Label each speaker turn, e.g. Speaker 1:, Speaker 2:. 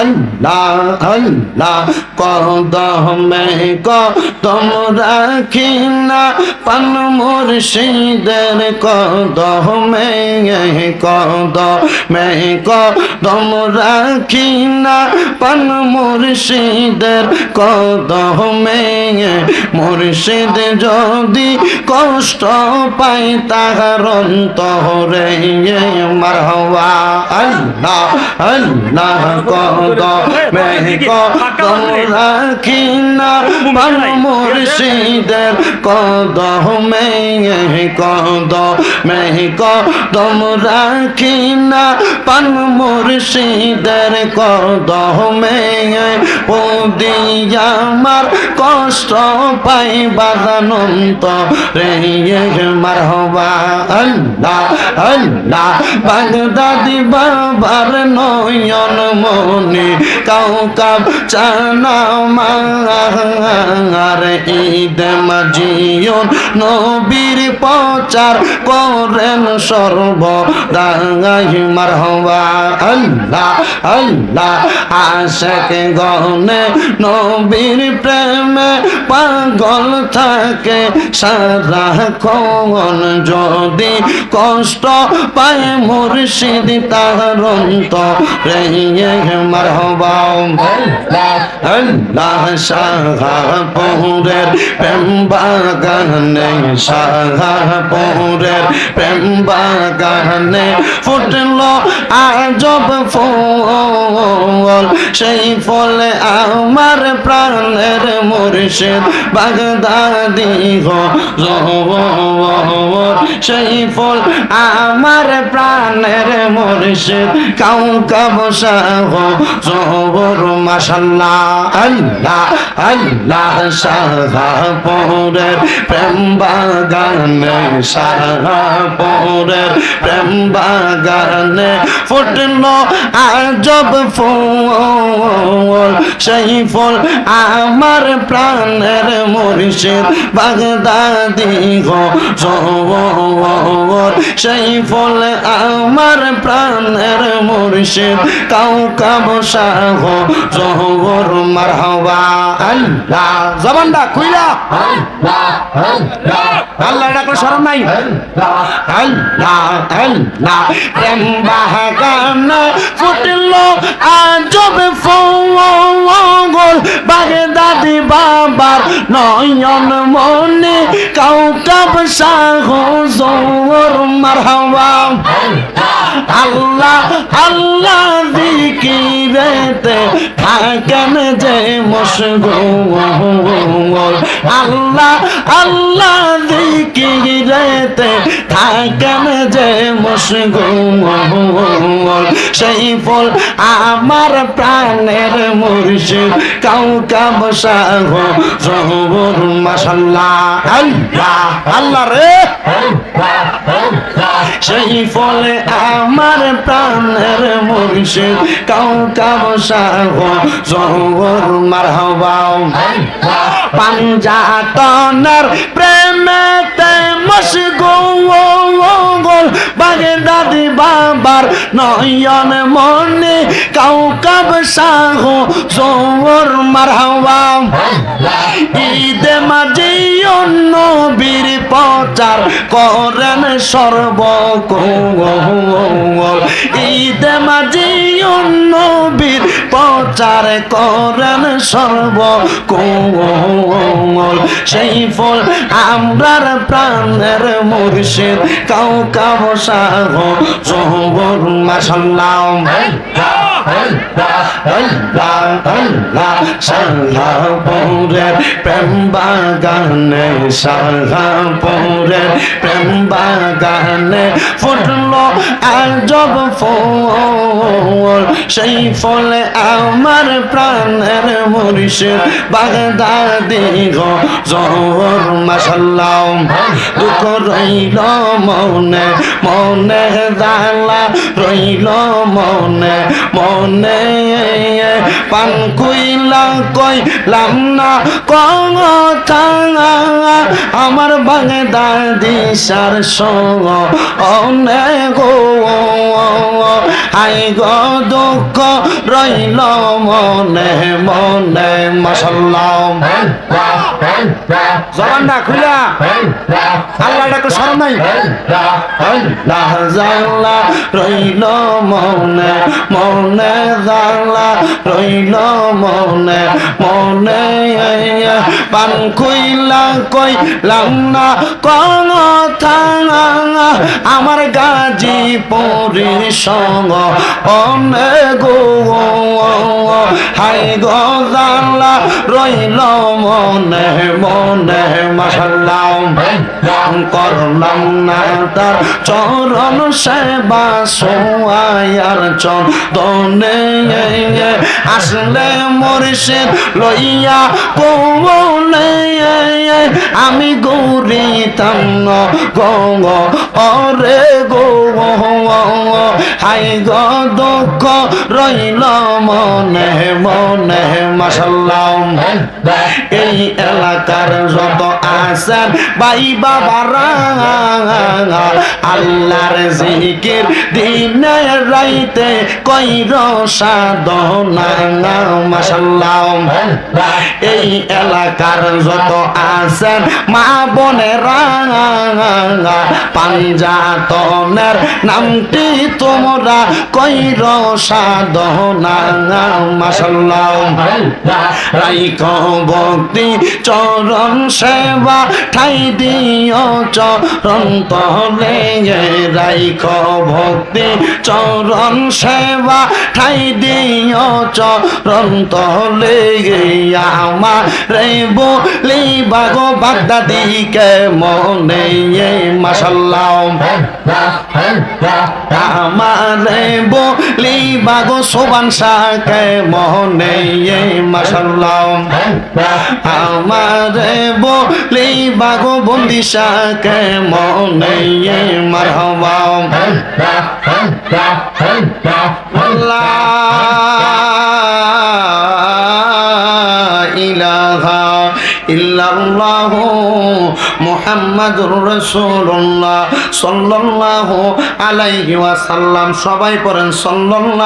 Speaker 1: আল্লাহ আল্লাহ কদমে কদম রাখি না পান মুর্শিদের কদমে কদমে কদম রাখি না পান মুর্শিদের কদমে মুর্শিদ যদি কষ্ট পাই তাহার অন্তরে মারহবা। আল্লাহ আল্লাহ কদমে কদম রাখি না পান মুর্শিদের কদমে কদমে কদম রাখি না পান মুর্শিদের কদমে ও দিয়া আমার কষ্ট পাই বাদানন্ত রে মারহবা আল্লাহ আল্লাহ বাগদাদি বাবার নয়ন মনে কাউ কাপ চানা মার ঈদ মাজিয়ন নবীর প্রচার করেন সর্ব দাঙ্গাই মারহবা আল্লাহ আল্লাহ, আশেক গনে নবীর প্রেমে পাগল থাকে। সারা কন যদি কষ্ট পায় মুর্শিদ তাহার অন্ত রে আল্লাহ শাহপুরের প্রেম বাগানে শাহপুরের প্রেম বাগানে ফুটলো আজব ফুল সেই ফলে আমার প্রাণের মুর্শিদ বাগদাদি গো সেই ফল আমার প্রাণের মুর্শিদ কাউ কাবসা গো মাশাল্লাহ, আল্লাহ আল্লাহ শাহপুরের প্রেম বাগানে শাহপুরের প্রেম বাগানে ফুটলো আজব ফুল, সেই ফুল আমার প্রাণের মুর্শিদ বাগদাদি গো জোর সেই ফুল আমার প্রাণের মুর্শিদ কাউ কাবসা গো জোর মারহাবা। আল্লাহ, জবানটা খুইলা। আল্লাহ ডাকলে শরম নাই। আল্লাহ আল্লাহ, প্রেম বাগান ফুটল, আজব ফল বাগদাদি বাবার নয়ন মনে, কাউকাব সাহ জোর আল্লাহ আল্লাহ দিকিরেতে থাকেন যে মশগুল আল্লাহ আল্লাহ দিকিরেতে থাকেন যে মশগুল সেই ফল আমার প্রাণের মুর্শিদ কাউকা বসাহ জহর মাসাল্লাহ আল্লাহ আল্লাহ রে। সেই ফলে আমার প্রাণের মুর্শিদ কাউকা বসাহ জহর মারহবাও পাঞ্জাতনার প্রেমেতে মশগুল বাগে দাদি বাবার নয়ন মনে কাউকাব সাহ জোর মারহাওয়া ঈদে মাঝে অন্য প্রচার করেন সর্বকল ঈদে মাঝে অন্য বীর প্রচার করেন সর্বকল সেই ফল আমরার প্রাণের মুর্শিদ কাউ কাব সাহ জহর মাসাল্লাহ সাহাপুরের প্রেম বাগানে সাহাপুরের প্রেম বাগানে ফুটলো আজব ফল সেই ফলে আমার প্রাণের মুর্শিদ বাগদাদি গো জহর মাসাল্লাহ দুঃখ রইল মনে মনে দালা রইল মনে মনে মনে পান কুইলা কইলাম না কথা আমার বাঙে দাদি সার সঙ্গ অনেক গো। আই গো, দুঃখ রইল মনে মনে, মশাল্লাহ। জবান না, খুলা আল্লাহ ডাকে শরম নাই। জানলা রইল মনে মনে জানলা রইল মনে মনে পান খুইলা কইলাম না, কোন আমার গাজি পরি সঙ্গ অনেক গো হাই গো, জানলা রইল মনে করলাম না তার চরণ সেবা সোয়ার চন্দনে। আসলে মরিষে লইয়া কোমলে আমি গৌরিতাম গঙ্গ অরে দুঃখ রইল মনে মনে মাসাল্লাহ এই এলাকার যত আছেন বাই বাবারা, আল্লাহর জিকির দিনে রাইতে কইর এই এলাকার যত মা পাঞ্জাতনের নামটি তোমরা কইর সাধনা মাসাল্লাহ রাইক ভক্তি চরণ সেবা ঠাই দিও চরণ তলে রাইক ভক্তি চরণ সেবা ঠাই দিও চরণ তলে আমার রে বলি বাগো বাগদাদিকে মনে মাসাল্লাহ আমারে বলি, বাগো, সোবান শাকে মনে মাসাল্লাহ আমারে বলি, বাগো, বন্দি শাকে মনে মারহবা। আল্লাহ ইলাহা ইল্লাল্লাহ মুহাম্মাদুর রাসূলুল্লাহ সাল্লাল্লাহু আলাইহি ওয়াসাল্লাম। সবাই পড়েন সাল্লাল্লাহু